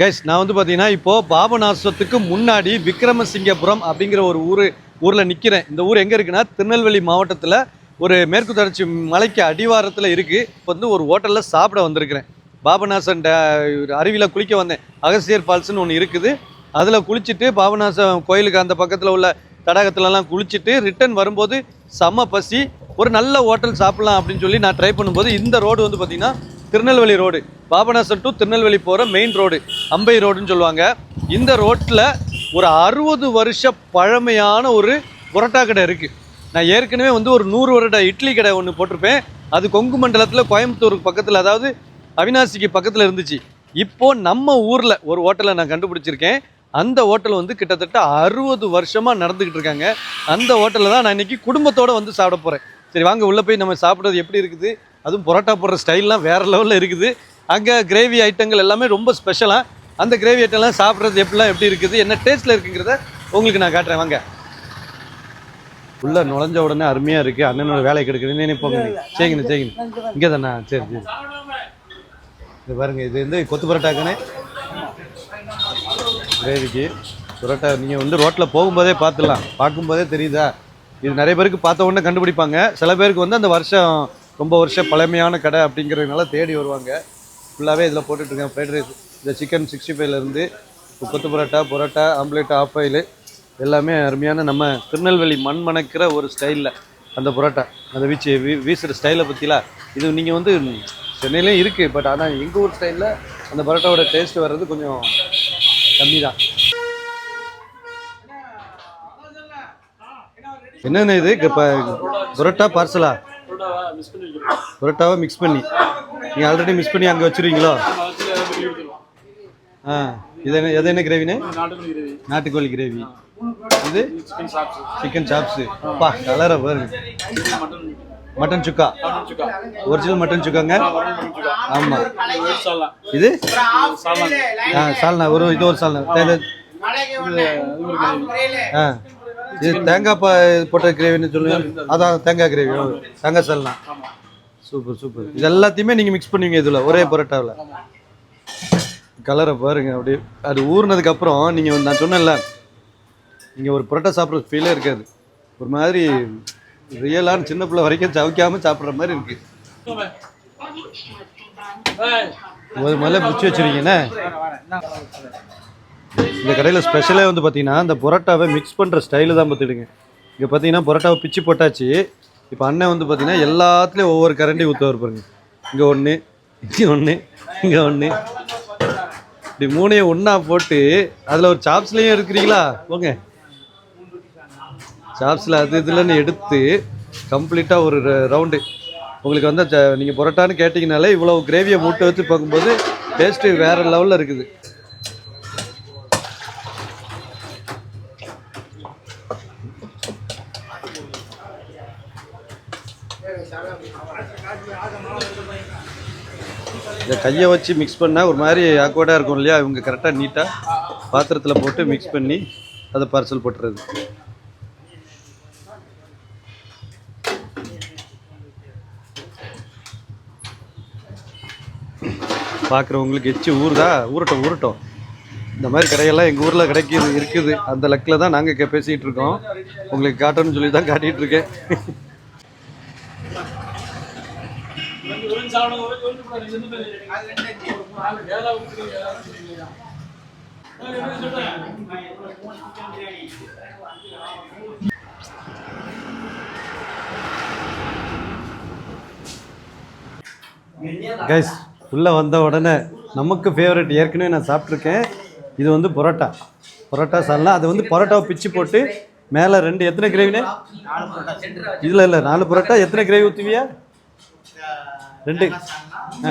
Guys நான் வந்து பார்த்தீங்கன்னா இப்போது பாபநாசத்துக்கு முன்னாடி விக்ரமசிங்கபுரம் அப்படிங்கிற ஒரு ஊர் ஊரில் நிற்கிறேன் இந்த ஊர் எங்கே இருக்குன்னா திருநெல்வேலி மாவட்டத்தில் ஒரு மேற்கு தொடர்ச்சி மலைக்கு அடிவாரத்தில் இருக்குது இப்போ வந்து ஒரு ஹோட்டலில் சாப்பிட வந்திருக்கிறேன். பாபநாசன் அருவியில் குளிக்க வந்தேன். அகசியர் ஃபால்ஸ்னு ஒன்று இருக்குது. அதில் குளிச்சுட்டு பாபநாசம் கோயிலுக்கு அந்த பக்கத்தில் உள்ள தடாகத்துலலாம் குளிச்சுட்டு ரிட்டர்ன் வரும்போது செம்ம பசி. ஒரு நல்ல ஹோட்டல் சாப்பிட்லாம் அப்படின்னு சொல்லி நான் ட்ரை பண்ணும்போது இந்த ரோடு வந்து பார்த்திங்கன்னா திருநெல்வேலி ரோடு. பாபநாசம் டு திருநெல்வேலி போகிற மெயின் ரோடு அம்பை ரோடுன்னு சொல்லுவாங்க. இந்த ரோட்டில் ஒரு அறுபது வருஷ பழமையான ஒரு புரோட்டா கடை இருக்குது நான் ஏற்கனவே வந்து ஒரு நூறு வருட இட்லி கடை ஒன்று போட்டிருப்பேன். அது கொங்கு மண்டலத்தில் கோயம்புத்தூருக்கு பக்கத்தில் அதாவது அவினாசிக்கு பக்கத்தில் இருந்துச்சு. இப்போ நம்ம ஊரில் ஒரு ஹோட்டலை நான் கண்டுபிடிச்சிருக்கேன். அந்த ஹோட்டல் வந்து கிட்டத்தட்ட அறுபது வருஷமாக நடந்துக்கிட்டு இருக்காங்க. அந்த ஹோட்டலில் தான் நான் இன்னைக்கு குடும்பத்தோடு வந்து சாப்பிட போகிறேன் சரி வாங்க உள்ளே போய் நம்ம சாப்பிட்றது எப்படி இருக்குது? அதுவும் பரோட்டா போடுற ஸ்டைல்லாம் வேறு லெவலில் இருக்குது. அங்கே கிரேவி ஐட்டங்கள் எல்லாமே ரொம்ப ஸ்பெஷலாக அந்த கிரேவி ஐட்டம்லாம் சாப்பிட்றது எப்படிலாம் எப்படி இருக்குது என்ன டேஸ்ட்டில் இருக்குங்கிறத உங்களுக்கு நான் காட்டுறேன். வாங்க. உள்ள நுழைஞ்ச உடனே அருமையாக இருக்குது அண்ணனோட வேலை கெடுக்குதுன்னு போங்க. சரிங்கண்ணே சரிங்கண்ணே இங்கே தானே சரி சரி. இது பாருங்க இது வந்து கொத்து பரோட்டாக்குன்னு கிரேவிக்கு பரோட்டா. நீங்கள் வந்து ரோட்டில் போகும்போதே பார்த்துடலாம். பார்க்கும்போதே தெரியுதா? இது நிறைய பேருக்கு பார்த்த உடனே கண்டுபிடிப்பாங்க. சில பேருக்கு வந்து அந்த வருஷம் ரொம்ப வருஷம் பழமையான கடை அப்படிங்கிறதுனால தேடி வருவாங்க. ஃபுல்லாகவே இதில் போட்டுட்ருக்கேன் ஃப்ரைட் ரைஸ் இந்த சிக்கன் சிக்ஸ்டி ஃபைவ்லேருந்து கொத்து parotta parotta omelette half boil எல்லாமே அருமையான நம்ம திருநெல்வேலி மண் மணக்கிற ஒரு ஸ்டைலில் அந்த பரோட்டா. அந்த வீச்சு வீ வீசுகிற ஸ்டைலை பற்றிலாம் இது நீங்கள் வந்து சென்னையிலேயும் இருக்குது பட் ஆனால் எங்கள் ஊர் ஸ்டைலில் அந்த பரோட்டாவோட டேஸ்ட் வர்றது கொஞ்சம் கம்மி தான் என்னென்ன இது? இப்போ பரோட்டா பார்சலா பரோட்டாவை மிக்ஸ் பண்ணி. நீங்கள் ஆல்ரெடி மிக்ஸ் பண்ணி அங்கே வச்சுருவீங்களோ? ஆ இது என்ன எது என்ன கிரேவினே நாட்டுக்கோழி கிரேவி இது? சிக்கன் சாப்ஸு பா கலரை பாருங்க. மட்டன் சுக்கா. ஒரிஜினல் மட்டன் சுக்காங்க? ஆமாம் இது ஆ சால்னா ஒரு இது ஒரு சால்னா ஆ. இது தேங்காய் பா போட்ட கிரேவின்னு சொல்லுங்க அதான் தேங்காய் கிரேவி. தேங்காய் சல்னா. Super super. இது எல்லாத்தையுமே நீங்கள் மிக்ஸ் பண்ணுவீங்க இதில் ஒரே பரோட்டாவில். கலரை பாருங்க அப்படியே அது ஊறினதுக்கப்புறம் நீங்கள் நான் சொன்னேன்ல நீங்கள் ஒரு பரோட்டா சாப்பிட்ற ஃபீலே இருக்காது. ஒரு மாதிரி ரியலான சின்ன பிள்ளை வரைக்கும் சவைக்காம சாப்பிட்ற மாதிரி இருக்கு. ஒரு முதல்ல பிடிச்சி வச்சிருக்கீங்கண்ணே. இந்த கடையில் ஸ்பெஷலே வந்து பார்த்தீங்கன்னா இந்த புரோட்டாவை மிக்ஸ் பண்ணுற ஸ்டைலு தான் பார்த்துடுங்க இங்கே பார்த்தீங்கன்னா பரோட்டாவை பிச்சு போட்டாச்சு. இப்போ அண்ணன் வந்து பார்த்தீங்கன்னா எல்லாத்துலேயும் ஒவ்வொரு கரண்டி ஊற்ற பாருங்க. இங்கே ஒன்று இங்கே ஒன்று இங்கே ஒன்று இப்படி மூணையும் ஒன்றா போட்டு அதில் ஒரு சாப்ஸ்லேயும் இருக்கிறீங்களா? போங்க. சாப்ஸில் அது இதுலன்னு எடுத்து கம்ப்ளீட்டாக ஒரு ரவுண்டு உங்களுக்கு வந்து நீங்கள் பரோட்டான்னு கேட்டிங்கனாலே இவ்வளோ கிரேவியை மூட்டை வச்சு பார்க்கும்போது டேஸ்ட்டு வேறு லெவலில் இருக்குது. இந்த கையை வச்சு மிக்ஸ் பண்ணால் ஒரு மாதிரி ஆக்வர்டாக இருக்கும் இல்லையா? இவங்க கரெக்டாக நீட்டாக பாத்திரத்தில் போட்டு மிக்ஸ் பண்ணி அதை பார்சல் போட்டுறது. பார்க்குறவங்களுக்கு எச்சு ஊறுதா? ஊறட்டும் ஊறட்டும். இந்த மாதிரி கடையெல்லாம் எங்கள் ஊரில் கிடைக்கிது இருக்குது. அந்த லக்கில் தான் நாங்கள் இங்கே பேசிகிட்டு இருக்கோம். உங்களுக்கு காட்டணும்னு சொல்லி தான் காட்டிகிட்டு இருக்கேன். கைஸ் உள்ளே வந்த உடனே நமக்கு ஃபேவரட் ஏற்கனவே நான் சாப்பிட்ருக்கேன் இது வந்து பரோட்டா. பரோட்டா சால்னா அது வந்து பரோட்டாவை பிச்சு போட்டு மேலே ரெண்டு எத்தனை கிரேவினே இதில் இல்லை நாலு பரோட்டா. எத்தனை கிரேவி ஊற்றுவியா ரெண்டு. ஆ.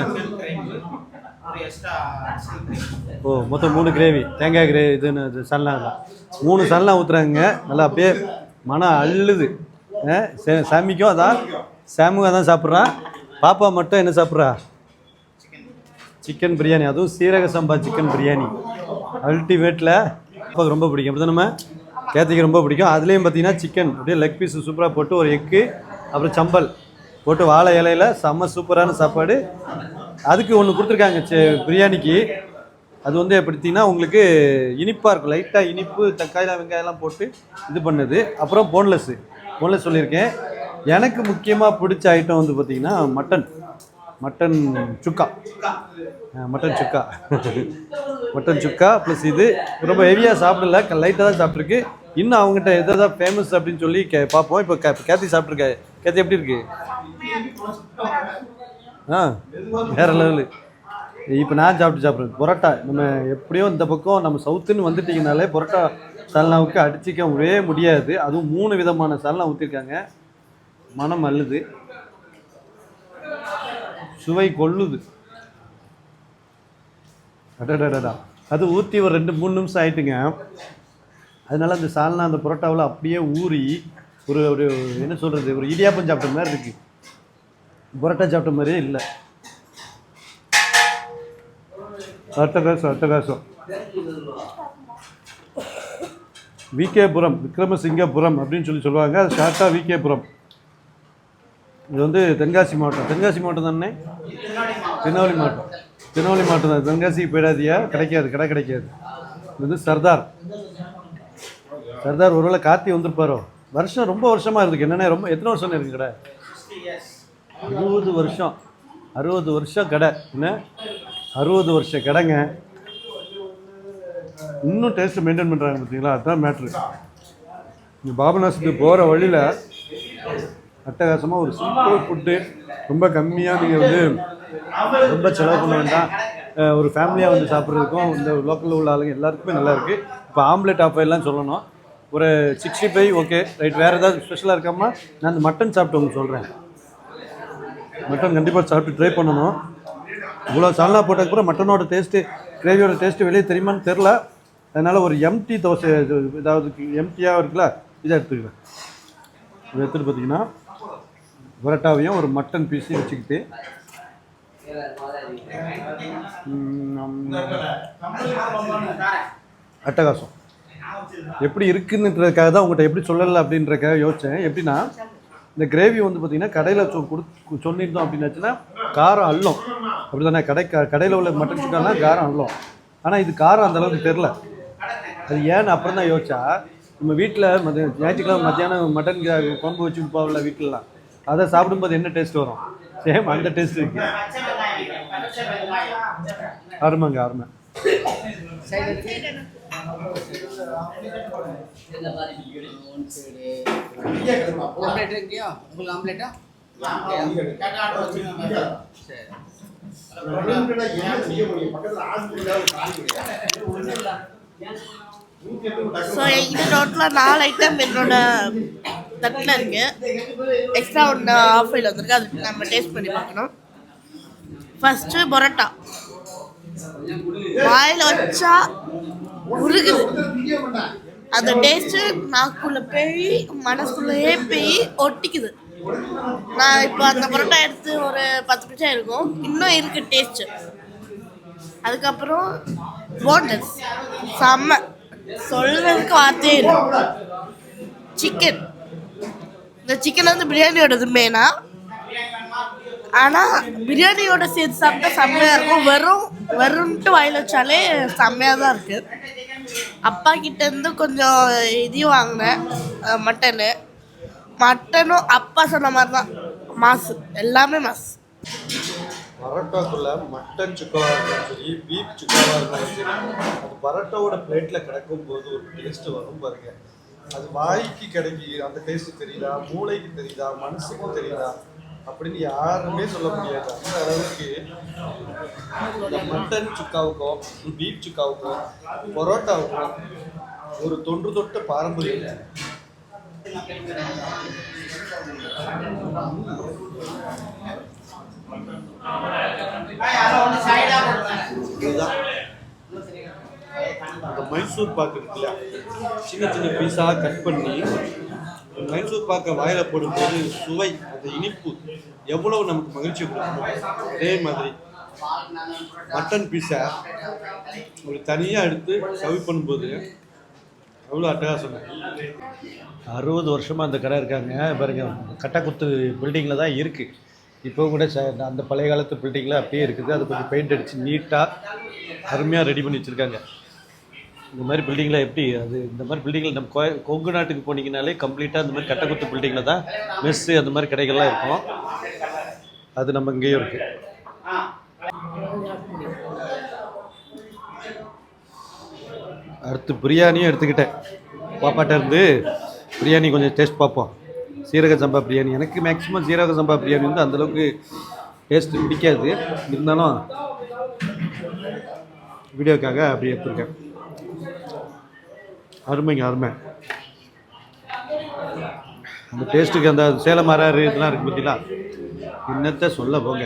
ஓ மொத்தம் மூணு கிரேவி. தேங்காய் கிரேவி இதுன்னு இது சால்னா தான். மூணு சால்னா ஊற்றுறாங்க நல்லா அப்படியே மனம் அள்ளுது ஆ, சே- சாமிக்கும் அதான் சாமுக்கும் அதான் சாப்பிட்றான் பாப்பா மட்டும் என்ன சாப்பிட்றா? சிக்கன் பிரியாணி. அதுவும் சீரக சம்பா சிக்கன் பிரியாணி. அல்டிமேட்டில் அப்பாவுக்கு ரொம்ப பிடிக்கும். அப்படி நம்ம கேத்திக்கு ரொம்ப பிடிக்கும். அதுலேயும் பார்த்தீங்கன்னா சிக்கன். அப்படியே லெக் பீஸ் சூப்பராக போட்டு ஒரு எக்கு அப்புறம் சம்பல். போட்டு வாழை இலையில செம்ம சூப்பரான சாப்பாடு. அதுக்கு ஒன்று கொடுத்துருக்காங்க பிரியாணிக்கு. அது வந்து எப்படின்னா உங்களுக்கு இனிப்பாக இருக்கும். லைட்டாக இனிப்பு தக்காளி வெங்காயம்லாம் போட்டு இது பண்ணுது. அப்புறம் போன்லெஸ்ஸு போன்லெஸ் சொல்லியிருக்கேன். எனக்கு முக்கியமாக பிடிச்ச ஐட்டம் வந்து பார்த்திங்கன்னா mutton mutton chukka. Mutton chukka. Mutton chukka plus இது ரொம்ப ஹெவியாக சாப்பிடல. லைட்டாக தான் சாப்பிட்ருக்கு இன்னும் அவங்ககிட்ட எதாவது ஃபேமஸ் அப்படின்னு சொல்லி கே பார்ப்போம். இப்போ கே கேத்தி சாப்பிட்ருக்க கேத்தி எப்படி இருக்குது ஆ வேற லெவலு இப்போ நான் சாப்பிட்டு சாப்பிட்றேன். பரோட்டா நம்ம எப்படியோ இந்த பக்கம் நம்ம சவுத்துன்னு வந்துட்டிங்கனாலே பரோட்டா சல்னாவுக்கு அடிச்சிக்க முடியவே முடியாது. அதுவும் மூணு விதமான சால்னா ஊற்றிருக்காங்க மனம் அல்லுது சுவை கொள்ளுது. அடடடடா. அது ஊற்றி ஒரு ரெண்டு மூணு நிமிஷம் ஆயிட்டுங்க. அதனால அந்த சால்னா அந்த பரோட்டாவில் அப்படியே ஊறி ஒரு ஒரு என்ன சொல்கிறது ஒரு இடியாப்பம் சாப்பிட்ட மாதிரி இருக்குது பரோட்டா சாப்பிட்ட மாதிரியே இல்லை. அட்டகாசம் அட்டகாசம் விகேபுரம் விக்ரமசிங்கபுரம் அப்படின்னு சொல்லி சொல்லுவாங்க. அது ஷார்ட்டாக விகேபுரம். இது வந்து தென்காசி மாவட்டம். தென்காசி மாவட்டம் தானே? திருநெல்வேலி மாவட்டம். திருநெல்வேலி மாவட்டம் தான். தென்காசிக்கு போயிடாதியா கிடைக்காது கடை கிடைக்காது. இது வந்து சர்தார். சர்தார் ஒருவேளை கார்த்தி வந்திருப்பாரோ? வருஷம் ரொம்ப வருஷமாக இருக்குது என்னென்ன ரொம்ப எத்தனை வருஷம் இருக்கு கடை? அறுபது வருஷம். அறுபது வருஷம் கடை. என்ன? அறுபது வருஷ கடைங்க. இன்னும் டேஸ்ட் மெயின்டைன் பண்ணுறாங்க பார்த்தீங்களா அதுதான் மேட்ரு இங்கே பாபநாசத்துக்கு போகிற வழியில் அட்டகாசமாக ஒரு சிம்பிள் ஃபுட்டு ரொம்ப கம்மியாக நீங்கள் வந்து ரொம்ப செலவு பண்ண வேண்டாம். ஒரு ஃபேமிலியாக வந்து சாப்பிட்றதுக்கும் இந்த லோக்கலில் உள்ள ஆளுங்க எல்லாருக்குமே நல்லாயிருக்கு இப்போ ஆம்லெட் ஆஃபர்லாம் சொல்லணும். ஒரு சிக்ஸ்டி ஃபைவ் ஓகே ரைட் வேறு ஏதாவது ஸ்பெஷலாக இருக்காமா நான் இந்த மட்டன் சாப்பிட்டு உங்களுக்கு சொல்கிறேன் மட்டன் கண்டிப்பாக சாப்பிட்டு ட்ரை பண்ணணும். இவ்வளோ சால்னா கூட மட்டனோட டேஸ்ட்டு கிரேவியோட டேஸ்ட்டு வெளியே தெரியுமான்னு தெரில அதனால் ஒரு எம்டி தோசை ஏதாவது எம்டியாக இருக்குல்ல இதை எடுத்துக்கிறேன். இதை எடுத்துகிட்டு பார்த்தீங்கன்னா பரோட்டாவையும் ஒரு மட்டன் பீஸையும் வச்சுக்கிட்டு அட்டகாசம். எப்படி இருக்குன்றதுக்காக தான் உங்கள்கிட்ட எப்படி சொல்லலை அப்படின்றக்காக யோசித்தேன் எப்படின்னா இந்த கிரேவி வந்து பார்த்தீங்கன்னா கடையில் சொ கொடு சொல்லியிருந்தோம் அப்படின்னாச்சுன்னா காரம் அல்லும். அப்படி தானே கடை க கடையில் உள்ள மட்டன் சிக்கன்லாம் காரம் அல்லும். ஆனால் இது காரம் அந்தளவுக்கு தெரில அது ஏன்னு அப்புறம் தான் யோசிச்சா நம்ம வீட்டில் மதிய ஞாயிற்றுக்கிழமை மத்தியானம் மட்டன் குழம்பு வச்சு விற்பாவில்ல வீட்டிலலாம் அதை சாப்பிடும்போது என்ன டேஸ்ட் வரும்? சேம் அந்த டேஸ்ட் இருக்கு. அருமைங்க அருமை. ஆம்லேட் இருக்கியா? உங்களுக்கு ஆம்லேட்டா? சரி. ஸோ இது டோட்டலாக நாலு ஐட்டம் என்னோட தட்டில் இருக்கு. எக்ஸ்ட்ரா ஒன்று ஆஃப் ஆயில் வந்திருக்கு. அது நம்ம டேஸ்ட் பண்ணி பார்க்கணும். ஃபஸ்ட்டு பரோட்டா. வாயில் வச்சா உருகுது. அந்த டேஸ்ட்டு நாக்குள்ளே போய் மனசுக்குள்ளேயே போய் ஒட்டிக்குது. நான் இப்போ அந்த பரோட்டா எடுத்து ஒரு பத்து நிமிஷம் இருக்கும். இன்னும் இருக்கு டேஸ்ட்டு அதுக்கப்புறம் போண்டஸ் செம்ம. சொல்றதுக்கு வார்த்தையே இல்லை. சிக்கன் இந்த சிக்கன் வந்து பிரியாணியோடது மெயினா ஆனால் பிரியாணியோட சேர்த்து சாப்பிட்டா செம்மையாக இருக்கும். வெறும் வெறும்ட்டு வாயில் வச்சாலே செம்மையாக தான் இருக்குது அப்பா கிட்டேருந்து கொஞ்சம் இதையும் வாங்கினேன் மட்டனு. மட்டனும் அப்பா சொன்ன மாதிரி தான். மாசு எல்லாமே மாசு. பரோட்டாக்குள்ள மட்டன் சுக்காவாக இருந்தாலும் சரி பீஃப் சுக்காவாக இருந்தாலும் சரி அது பரோட்டாவோட பிளேட்டில் கிடக்கும் போது ஒரு டேஸ்ட் வரும் பாருங்க. அது வாய்க்கு கிடைக்கி அந்த டேஸ்ட்டு தெரியுதா? மூளைக்கு தெரியுதா? மனசுக்கும் தெரியுதா? அப்படின்னு யாருமே சொல்ல முடியாது. அந்த அளவுக்கு இந்த மட்டன் சுக்காவுக்கும் பீஃப் சுக்காவுக்கும் பரோட்டாவுக்கும் ஒரு தொன்று தொட்ட பாரம்பரியம் இந்த அந்த மைசூர் பாக்கு இருக்குல்ல சின்ன சின்ன பீஸாக கட் பண்ணி மைசூர் பாக்க வாயில போடும்போது சுவை அந்த இனிப்பு எவ்வளவு நமக்கு மகிழ்ச்சி கொடுக்கும்? அதே மாதிரி மட்டன் பீஸை ஒரு தனியாக எடுத்து சவி பண்ணும்போது அவ்வளோ அட்டகாசம் அறுபது வருஷமாக அந்த கடை இருக்காங்க. பாருங்க கட்டக்குத்து பில்டிங்கில் தான் இருக்குது இப்போ கூட ச- அந்த பழைய காலத்து பில்டிங்கில் அப்படியே இருக்குது. அது கொஞ்சம் பெயிண்ட் அடித்து நீட்டாக அருமையாக ரெடி பண்ணி வச்சுருக்காங்க. இந்த மாதிரி பில்டிங்கில் எப்படி அது இந்த மாதிரி பில்டிங்கில் நம்ம கொங்கு நாட்டுக்கு போனீங்கனாலே கம்ப்ளீட்டாக இந்த மாதிரி கட்டக்குத்து பில்டிங்கில் தான் மெஸ்ஸு அந்த மாதிரி கடைகள்லாம் இருக்கும். அது நம்ம இங்கேயும் இருக்குது அடுத்து பிரியாணியும் எடுத்துக்கிட்டேன். பாப்பாட்ட இருந்து பிரியாணி கொஞ்சம் டேஸ்ட் பார்ப்போம். சீரக சம்பா பிரியாணி. எனக்கு மேக்ஸிமம் சீரக சம்பா பிரியாணி வந்து அந்தளவுக்கு டேஸ்ட் பிடிக்காது. இருந்தாலும் வீடியோக்காக அப்படி எடுத்துருக்கேன். அருமைங்க அருமை. அந்த டேஸ்ட்டுக்கு அந்த சேலம் மராறு இதெல்லாம் இருக்குது பார்த்தீங்களா என்னத்தை சொல்ல போங்க.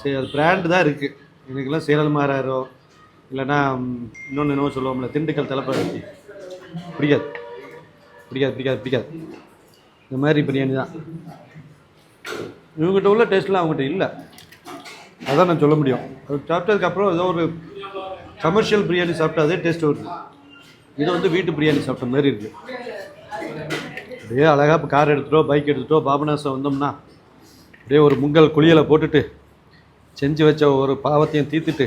சரி அது பிராண்டு தான் இருக்குது எனக்கெல்லாம் சேலம் மாறாரோ இல்லைன்னா இன்னொன்று என்னவோ சொல்லுவோம்ல திண்டுக்கல் தலைப்பாடி பிடிக்காது. பிடிக்காது பிடிக்காது பிடிக்காது. இந்த மாதிரி பிரியாணி தான். இவங்ககிட்ட உள்ள டேஸ்ட்லாம் அவங்ககிட்ட இல்லை. அதான் நான் சொல்ல முடியும். அது சாப்பிட்டதுக்கப்புறம் ஏதோ ஒரு கமர்ஷியல் பிரியாணி சாப்பிட்டா அதே டேஸ்ட் வருது. இது வந்து வீட்டு பிரியாணி சாப்பிட்ட மாதிரி இருக்குது அப்படியே அழகாக இப்போ கார் எடுத்துட்டோ பைக் எடுத்துட்டோ பாபநாசம் வந்தோம்னா அப்படியே ஒரு முங்கல் குளியலை போட்டுட்டு செஞ்சு வச்ச ஒரு பாவத்தையும் தீர்த்துட்டு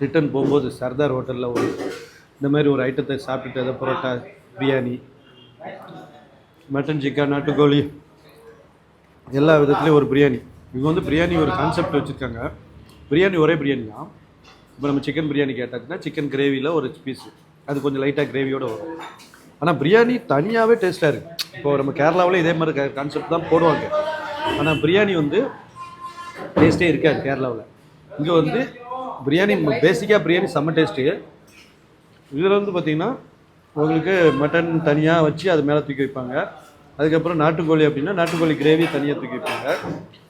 ரிட்டர்ன் போகும்போது சர்தார் ஹோட்டலில் ஒரு இந்த மாதிரி ஒரு ஐட்டத்தை சாப்பிட்டுட்டு அதை பரோட்டா பிரியாணி மட்டன் சிக்கன் நாட்டுக்கோழி எல்லா விதத்துலேயும் ஒரு பிரியாணி. இவங்க வந்து பிரியாணி ஒரு கான்செப்ட் வச்சுருக்காங்க. பிரியாணி ஒரே பிரியாணி தான் இப்போ நம்ம சிக்கன் பிரியாணி கேட்டாச்சுன்னா சிக்கன் கிரேவியில் ஒரு பீஸு அது கொஞ்சம் லைட்டாக கிரேவியோடு வரும். ஆனால் பிரியாணி தனியாகவே டேஸ்ட்டாக இருக்குது இப்போ நம்ம கேரளாவில் இதே மாதிரி கான்செப்ட் தான் போடுவாங்க. ஆனால் பிரியாணி வந்து டேஸ்ட்டே இருக்காது கேரளாவில். இங்கே வந்து பிரியாணி பேசிக்காக பிரியாணி செம்ம டேஸ்ட்டு இதில் வந்து பார்த்திங்கன்னா உங்களுக்கு மட்டன் தனியாக வச்சு அது மேலே தூக்கி வைப்பாங்க. அதுக்கப்புறம் நாட்டுக்கோழி அப்படின்னா நாட்டுக்கோழி கிரேவி தனியாக தூக்கி வைப்பாங்க.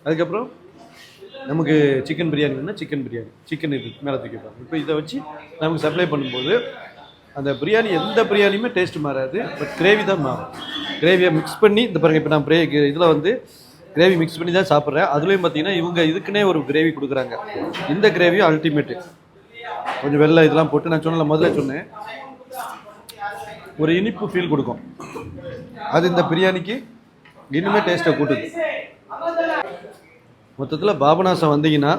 அதுக்கப்புறம் நமக்கு சிக்கன் பிரியாணி வேணால் சிக்கன் பிரியாணி. சிக்கன் இது மேலே தூக்கி வைப்பாங்க. இப்போ இதை வச்சு நமக்கு சப்ளை பண்ணும்போது அந்த பிரியாணி எந்த பிரியாணியுமே டேஸ்ட் மாறாது பட் கிரேவி தான் மாறும். கிரேவியை மிக்ஸ் பண்ணி இந்த பாருங்க இப்போ நான் பிரே இதில் வந்து கிரேவி மிக்ஸ் பண்ணி தான் சாப்பிட்றேன். அதுலேயும் பார்த்தீங்கன்னா இவங்க இதுக்குன்னே ஒரு கிரேவி கொடுக்குறாங்க. இந்த கிரேவியும் அல்டிமேட்டு கொஞ்சம் வெள்ளை இதெல்லாம் போட்டு நான் சொன்னல முதல்ல சொன்னேன். ஒரு இனிப்பு ஃபீல் கொடுக்கும். அது இந்த பிரியாணிக்கு இன்னுமே டேஸ்ட்டை கூட்டுது. மொத்தத்தில் பாபநாசம் வந்தீங்கன்னா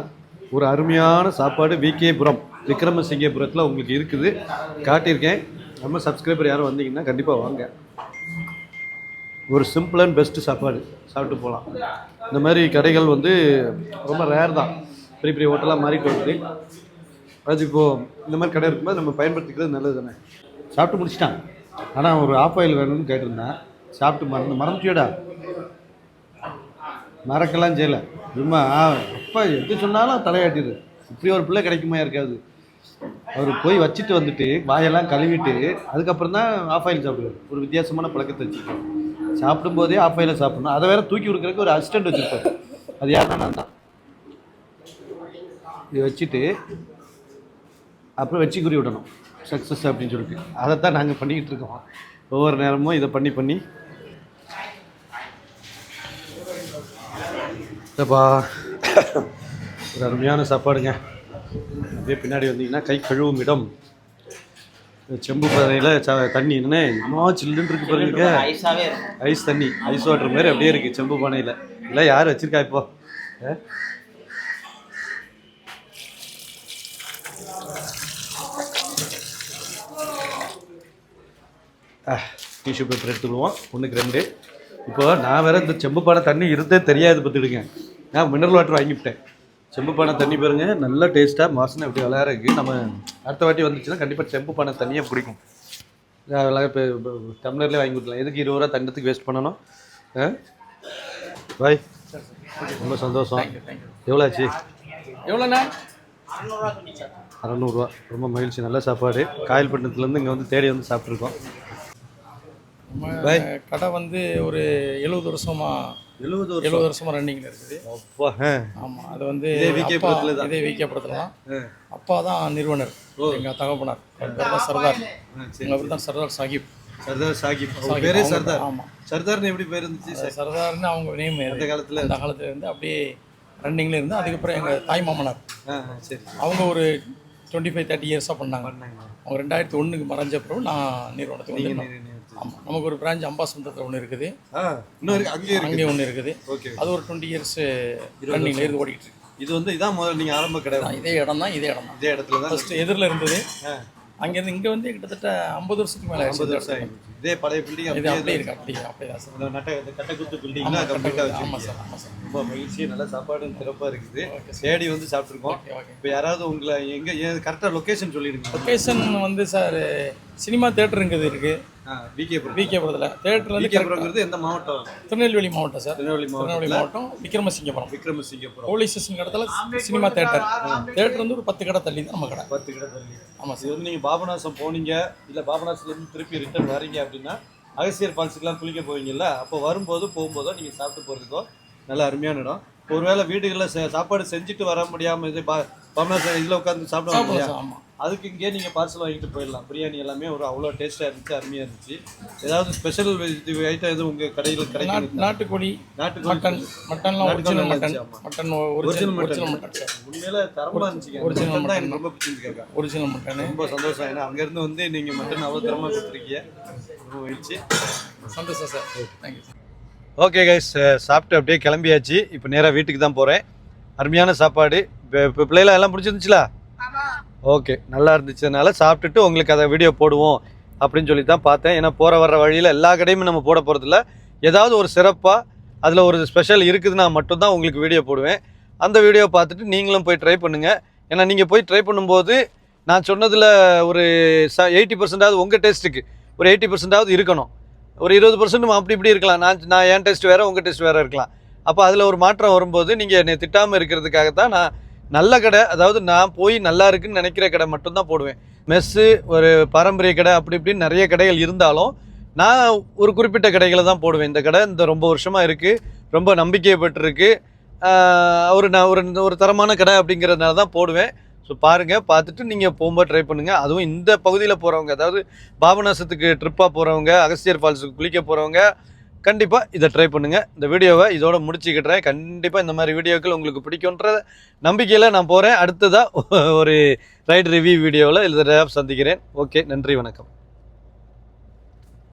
ஒரு அருமையான சாப்பாடு விகேபுரம் விக்ரமசிங்கபுரத்தில் உங்களுக்கு இருக்குது. காட்டியிருக்கேன். நம்ம சப்ஸ்கிரைபர் யாரும் வந்தீங்கன்னா கண்டிப்பாக வாங்க. ஒரு சிம்பிள் அண்ட் பெஸ்ட்டு சாப்பாடு. சாப்பிட்டு போகலாம் இந்த மாதிரி கடைகள் வந்து ரொம்ப ரேர் தான். பெரிய பெரிய ஹோட்டலாக மாறிட்டு வருது அது இப்போது இந்த மாதிரி கடை இருக்கும்போது நம்ம பயன்படுத்திக்கிறது நல்லது தானே? சாப்பிட்டு முடிச்சிட்டான். ஆனால் ஒரு ஆஃப் ஆயில் வேணும்னு கேட்டிருந்தேன். சாப்பிட்டு மறந்து மறந்துட்டியோடா. மறக்கலாம் செய்யலை. சும்மா அப்பா எது சொன்னாலும் தலையாட்டிடுது இப்படி ஒரு பிள்ளை கிடைக்குமா இருக்காது அவர் போய் வச்சுட்டு வந்துட்டு வாயெல்லாம் கழுவிட்டு அதுக்கப்புறம் தான் ஆஃப் ஆயில் சாப்பிடுவார். ஒரு வித்தியாசமான பழக்கத்தை வச்சுக்கணும் சாப்பிடும்போதே ஆஃப் ஆயில சாப்பிடணும். அதை வேற தூக்கி கொடுக்குறதுக்கு ஒரு அசிஸ்டன்ட் வச்சுருப்பார். அது யாருன்னா நான் தான். இதை வச்சுட்டு அப்புறம் வச்சு குறி விடணும். சக்ஸஸ் அப்படின்னு சொல்லிட்டு. அதைத்தான் நாங்கள் பண்ணிக்கிட்டு இருக்கோம். ஒவ்வொரு நேரமும் இதை பண்ணி பண்ணி. இதப்பா ஒரு அருமையான சாப்பாடுங்க. அப்படியே பின்னாடி வந்தீங்கன்னா கை கழுவும் இடம். செம்பு பாதையில் ச தண்ணி என்ன இன்னும் சில்லுன்னு இருக்கு பாருங்க ஐஸ் தண்ணி ஐஸ் வாட்டர் மாதிரி அப்படியே இருக்கு செம்பு பானையில். இல்லை யார் வச்சிருக்கா இப்போ? ஆ? டிஷ்யூ பேப்பர் எடுத்துக்குவோம் ஒன்றுக்கு ரெண்டு. இப்போ நான் வேற இந்த செம்பு பானை தண்ணி இருந்தே தெரியாது பார்த்துடுங்க நான் மினரல் வாட்டர் வாங்கிவிட்டேன் செம்பு பானை தண்ணி பாருங்க. நல்ல டேஸ்ட்டாக வாசனை எப்படி அழகாக இருக்குது நம்ம அடுத்த வாட்டி வந்துச்சுன்னா கண்டிப்பாக செம்பு பானை தண்ணியே பிடிக்கும் அழகாக இப்போ டம்ளர்லேயே வாங்கி கொடுக்கலாம். எதுக்கு இருபது ரூபா தண்ணத்துக்கு வேஸ்ட் பண்ணணும்? பாய் ரொம்ப சந்தோஷம். எவ்வளோ ஆச்சு? எவ்வளோண்ணா அறநூறுவா ரொம்ப மகிழ்ச்சி. நல்ல சாப்பாடு. காயல்பட்டினத்துலேருந்து இங்கே வந்து தேடி வந்து சாப்பிட்ருக்கோம். கடை வந்து ஒரு எழுபது வருஷமா எழுபது எழுபது வருஷமா ரன்னிங்கில் இருக்குது. அப்பா ஆ ஆமாம் அது வந்து இதே புரத்துல தான். இதே விகே படத்தில் தான். அப்பா தான் நிறுவனர். எங்கள் தகப்பனார். பேர் தான் சர்தார். எங்கள் பேர் தான் சர்தார் சாஹிப் சர்தார் சாகிப், பேரே சர்தார். ஆமா. சர்தார்னு எப்படி பேர் இருந்துச்சு சார்? சர்தார்னு அவங்க நேம் அந்த காலத்தில் அந்த காலத்துல இருந்து அப்படியே ரன்னிங்கில் இருந்து அதுக்கப்புறம் எங்கள் தாய் மாமனார். சரி. அவங்க ஒரு டுவெண்ட்டி ஃபைவ் தேர்ட்டி இயர்ஸாக பண்ணாங்க. அவங்க ரெண்டாயிரத்தி ஒன்றுக்கு மறைஞ்ச பிறகு நான் நிறுவனத்துக்கு ஆமாம் நமக்கு ஒரு பிரான்ச் அம்பாசமுத்திரத்தில் ஒன்று இருக்குது. இன்னும் இருக்கு அங்கேயே இருக்கு அங்கே ஒன்று இருக்குது. ஓகே அது ஒரு டுவெண்ட்டி இயர்ஸ் ரன்னிங்கில் இருந்து ஓடிட்டு இருக்கு. இது வந்து இதான் முதல்ல நீங்கள் ஆரம்ப கடை. அதான் இதே இடம் தான் இதே இடம் தான் இதே இடத்துல தான் ஃபர்ஸ்ட் எதிரில் இருந்தது. அங்கேருந்து இங்கே வந்து கிட்டத்தட்ட ஐம்பது வருஷத்துக்கு மேலே ஐம்பது வருஷம் இதே பழைய பில்டிங் அப்படியே அப்படியே இருக்கு அப்படியே அப்படியே தான் சார். நட்டை கட்டைக்குத்து பில்டிங்லாம் கம்ப்ளீட்டாக ஆமாம் வச்சிருக்கீங்க. சார் ஆமாம் சார். ரொம்ப மகிழ்ச்சி நல்ல சாப்பாடும் சிறப்பாக இருக்குது. தேடி வந்து சாப்பிட்ருக்கோம் இப்போ யாராவது உங்களை எங்கே கரெக்டாக லொக்கேஷன் சொல்லிடுங்க. லொக்கேஷன் வந்து சார் சினிமா தேட்டருங்கிறது இருக்குது. விகேபுரம் விகேபுரத்தில் தேட்டர் வந்து correct ஆ- விகேபுரங்கிறது எந்த மாவட்டம்? திருநெல்வேலி மாவட்டம் சார். திருநெல்வேலி மாவட்டம். திருநெல்வேலி மாவட்டம் விக்ரமசிங்கபுரம். விக்ரமசிங்கபுரம். போலீஸ் ஸ்டேஷன் இடத்துல சினிமா தேட்டர் தேட்டர் வந்து ஒரு பத்து கடை தள்ளி தான் நம்ம கடை. பத்து கிட்ட தள்ளி. ஆமாம் இது வந்து நீங்கள் பாபநாசம் போனீங்க இல்லை பாபநாசத்துலேருந்து திருப்பி ரிட்டர்ன் வரீங்க அப்படின்னா அகசியர் ஃபால்ஸுக்கெல்லாம் குளிக்க போவீங்கல்ல அப்போ வரும்போது போகும்போதோ நீங்கள் சாப்பிட்டு போகிறதுக்கோ நல்ல அருமையான இடம். ஒருவேளை வீடுகளில் சாப்பாடு செஞ்சுட்டு வர முடியாமல் இது பா பாபநாசம் இதில் உட்காந்து இல்லையா சார் ஆமாம் அதுக்கு இங்கே நீங்கள் பார்சல் வாங்கிட்டு போயிடலாம். பிரியாணி எல்லாமே ஒரு அவ்வளோ டேஸ்ட்டாக இருந்துச்சு அருமையாக இருந்துச்சு. ஏதாவது ஸ்பெஷல் இது ஐட்டம் எதுவும் உங்கள் கடையில் கிடைக்கும் நாட்டுக்கோழி நாட்டுக்கோழி மட்டன் மட்டன்லாம் ஒரிஜினல் மட்டன். இருந்துச்சு. Mutton original original mutton. Original mutton உண்மையில தரமாக இருந்துச்சுங்க. அந்த Original மட்டன் எனக்கு ரொம்ப பிடிச்சிருக்காங்க ஒரிஜினல் மட்டன். ரொம்ப சந்தோஷம். ஏன்னா அங்கேருந்து வந்து நீங்கள் மட்டன் அவ்வளோ தரமாக கொடுத்துருக்கீங்க ரொம்ப மகிழ்ச்சி. சந்தோஷம் sir thank you sir okay guys சாப்பிட்டு அப்படியே கிளம்பியாச்சு. இப்போ நேராக வீட்டுக்கு தான் போகிறேன் அருமையான சாப்பாடு. இப்போ இப்போ பிள்ளைலாம் எல்லாம் பிடிச்சிருந்துச்சுல ஓகே நல்லா இருந்துச்சுனால சாப்பிட்டுட்டு உங்களுக்கு அதை வீடியோ போடுவோம் அப்படின்னு சொல்லி தான் பார்த்தேன். ஏன்னா போகிற வர்ற வழியில் எல்லா கடையுமே நம்ம போட போகிறதில்ல ஏதாவது ஒரு சிறப்பாக அதில் ஒரு ஸ்பெஷல் இருக்குதுன்னா மட்டும்தான் உங்களுக்கு வீடியோ போடுவேன். அந்த வீடியோ பார்த்துட்டு நீங்களும் போய் ட்ரை பண்ணுங்கள் ஏன்னா நீங்கள் போய் ட்ரை பண்ணும்போது நான் சொன்னதில் ஒரு ச எயிட்டி பர்சன்டாவது உங்கள் டேஸ்ட்டுக்கு ஒரு எயிட்டி பர்சன்டாவது இருக்கணும். ஒரு இருபது பர்சன்ட் அப்படி இப்படி இருக்கலாம். நான் நான் என் டேஸ்ட் வேறு உங்கள் டேஸ்ட் வேறு இருக்கலாம். அப்போ அதில் ஒரு மாற்றம் வரும்போது நீங்கள் என்னை திட்டாமல் இருக்கிறதுக்காக தான் நான் நல்ல கடை அதாவது நான் போய் நல்லா இருக்குன்னு நினைக்கிற கடை மட்டும்தான் போடுவேன். மெஸ்ஸு ஒரு பாரம்பரிய கடை அப்படி இப்படின்னு நிறைய கடைகள் இருந்தாலும் நான் ஒரு குறிப்பிட்ட கடைகளை தான் போடுவேன். இந்த கடை இந்த ரொம்ப வருஷமாக இருக்குது ரொம்ப நம்பிக்கை பெற்றிருக்கு ஒரு நான் ஒரு ஒரு தரமான கடை அப்படிங்கிறதுனால தான் போடுவேன். ஸோ பாருங்கள் பார்த்துட்டு நீங்கள் போகும்போது ட்ரை பண்ணுங்கள் அதுவும் இந்த பகுதியில் போகிறவங்க அதாவது பாபநாசத்துக்கு ட்ரிப்பாக போகிறவங்க அகஸ்தியர் ஃபால்ஸுக்கு குளிக்க போகிறவங்க கண்டிப்பாக இதை ட்ரை பண்ணுங்கள் இந்த வீடியோவை இதோட முடிச்சுக்கிட்டுறேன். கண்டிப்பாக இந்த மாதிரி வீடியோக்கள் உங்களுக்கு பிடிக்குன்ற நம்பிக்கையில் நான் போகிறேன் அடுத்ததாக ஒரு ரைட் ரிவ்யூ வீடியோவில் இதில் சந்திக்கிறேன். ஓகே நன்றி வணக்கம்.